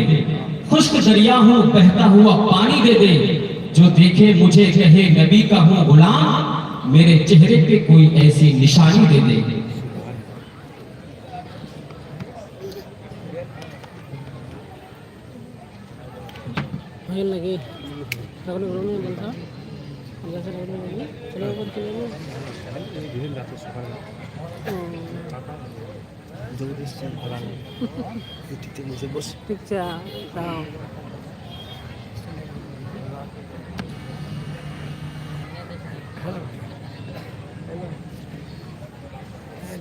दे। खुश्क दरिया हूँ बहता हुआ पानी दे दे। जो देखे मुझे कहे नबी का हूँ गुलाम मेरे चेहरे पे कोई ऐसी निशानी दे दे। लगे। बोलता। चलो ওপর চলে যাব ঠিক আছে দাও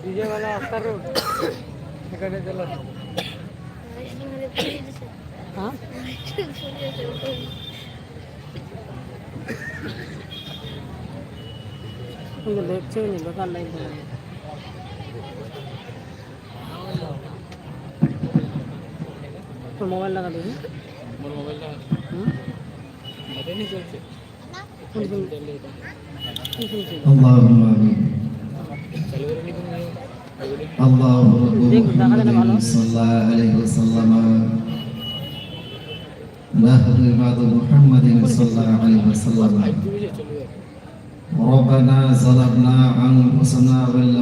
ডিজে वाला রোড এখানে চলো হ্যাঁ কিন্তু দেখছেই নি ఇప్పుడు మొబైల్ లాగా اللهم صل عليه وسلم نهر بعد محمد صلى الله عليه وسلم ربنا ظلمنا انفسنا وان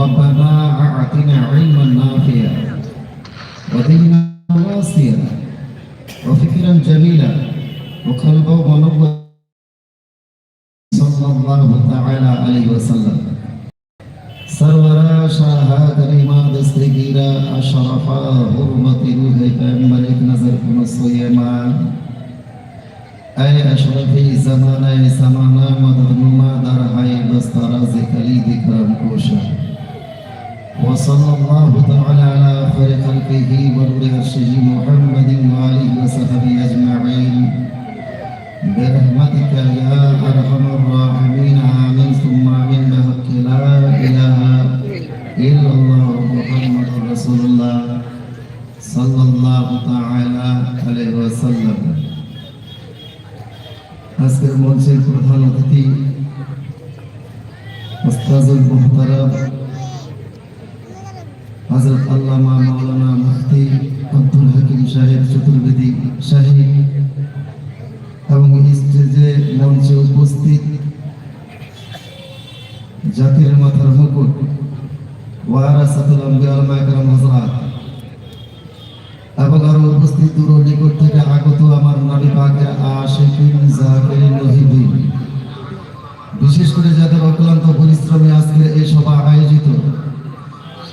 ربنا أعطنا علما نافعا وذهنا واسعا وفكرا جميلا وقلبا منورا صلى الله تعالى عليه وسلم. سرورا شاهد الإمام دستگیرا أشرفا حرمة روح ملك نظر فنصيما أي أشرفي زمانا زمانا مدرنون خير خلقه ونور عرشه محمد وآله وصحبه أجمعين برحمتك يا أرحم الراحمين آمين ثم آمين بحق لا إله إلا الله محمد رسول الله صلى الله تعالى عليه وسلم আজকের মঞ্চের প্রধান অতিথি ওস্তাজুল মোহতারাম হযরত আল্লামা জাতির মাথার মুকুট, ওয়ারাসাতুল হযরত। এবং আরও উপস্থিত দূর নিকট থেকে আগত আমার নবী পাকের আশিকিন, জাকিরিন বিশেষ করে যাদের অক্লান্ত পরিশ্রমে আজকে এই সভা আয়োজিত,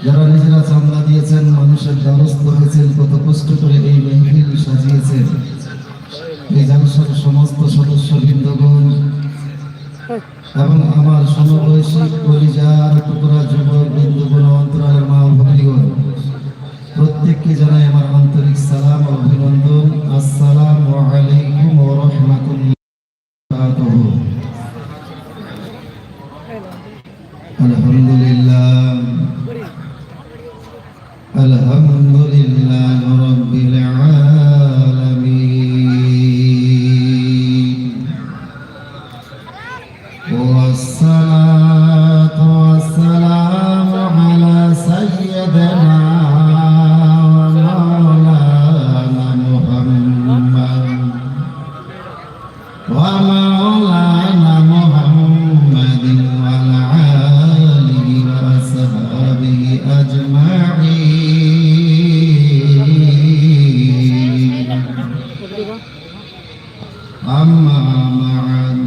যারা নিজেরা চামড়া দিয়েছেন, মানুষের দ্বারস্থ হয়েছেন কত কষ্ট করে এই মেহফিল সাজিয়েছেন। এই জালসার সমস্ত সদস্য বৃন্দগণ এবং আমার সমবয়সী কলিজার টুকরা যুবক বৃন্দগণ ও অন্তরালের মা ভক্তিগণ প্রত্যেককে জানাই আমার আন্তরিক সালাম ও ومولانا محمد وعلى آله وأصحابه أجمعين أما بعد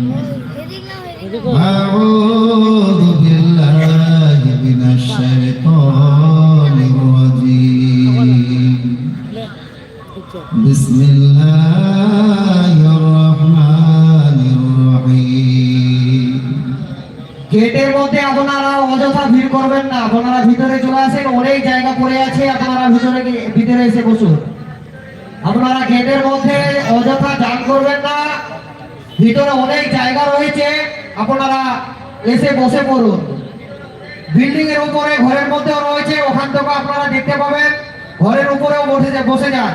গেটের মধ্যে আপনারা অযথা ভিড় করবেন না। আপনারা ভিতরে চলে আসেন, অনেক জায়গা পড়ে আছে, আপনারা ভিতরে ভিতরে এসে বসুন। আপনারা গেটের মধ্যে অযথা জাম করবেন না। ভিতরে অনেক জায়গা রয়েছে, আপনারা এসে বসে পড়ুন। বিল্ডিং এর উপরে, ঘরের মধ্যেও রয়েছে, ওখান থেকে আপনারা দেখতে পাবেন। ঘরের উপরেও বসে বসে যান।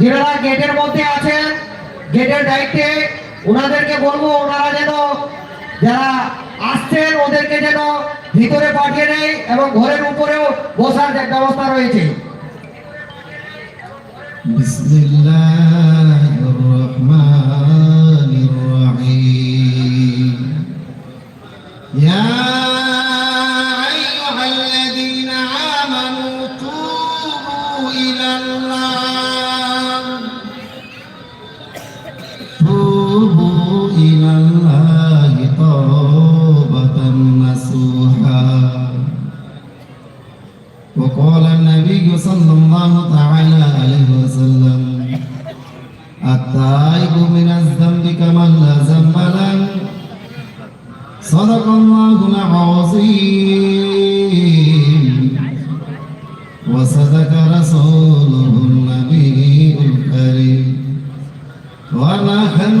যারা গেটের মধ্যে আছেন, গেটের দায়িত্বে, ওনাদেরকে বলব, ওনারা যেন যারা আসছেন ওদেরকে যেন ভিতরে পাঠিয়ে নেয় এবং ঘরের উপরেও বসার ব্যবস্থা রয়েছে। বিসমিল্লাহির صلى الله تعالى عليه وسلم. التائب من الذنب كمن لا ذنب له. صدق الله العظيم. وصدق رسوله النبي الكريم. ونحن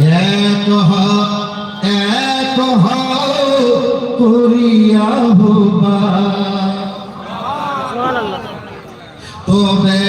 এক হ এক হ করিয়া হবা। তবে